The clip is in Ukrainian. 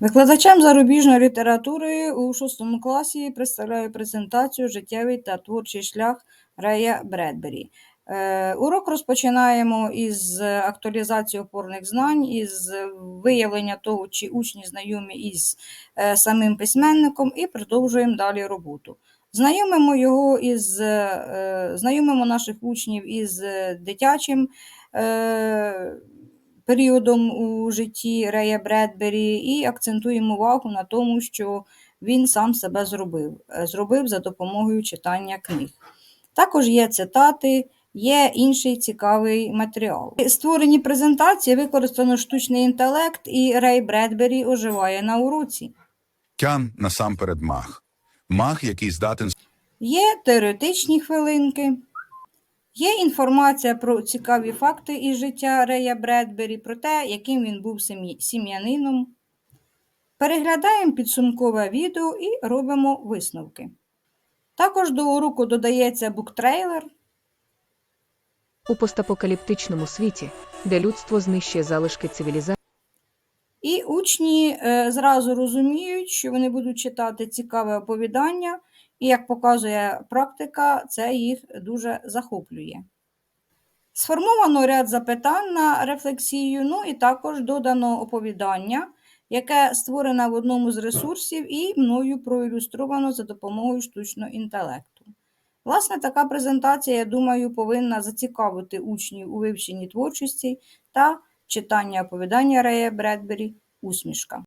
Викладачем зарубіжної літератури у шостому класі представляю презентацію Життєвий та творчий шлях Рея Бредбері. Е, Урок розпочинаємо із актуалізації опорних знань, із виявлення того, чи учні знайомі із е, самим письменником, і продовжуємо далі роботу. Знайомимо його із е, знайомимо наших учнів із дитячим періодом у житті Рея Бредбері і акцентуємо увагу на тому, що він сам себе зробив, е, зробив за допомогою читання книг. Також є цитати, є інший цікавий матеріал. В створенні презентації використано штучний інтелект, і Рей Бредбері оживає на уроці. Тян насамперед мах. Мах, який здатен Є теоретичні хвилинки, є інформація про цікаві факти із життя Рея Бредбері, про те, яким він був сім'янином. Переглядаємо підсумкове відео і робимо висновки. Також до уроку додається буктрейлер. У постапокаліптичному світі, де людство знищує залишки цивілізації, І учні е, зразу розуміють, що вони будуть читати цікаве оповідання, і, як показує практика, це їх дуже захоплює. Сформовано ряд запитань на рефлексію, ну і також додано оповідання, яке створене в одному з ресурсів і мною проілюстровано за допомогою штучного інтелекту. Власне, така презентація, я думаю, повинна зацікавити учнів у вивченні творчості та читання оповідання Рея Бредбері Усмішка.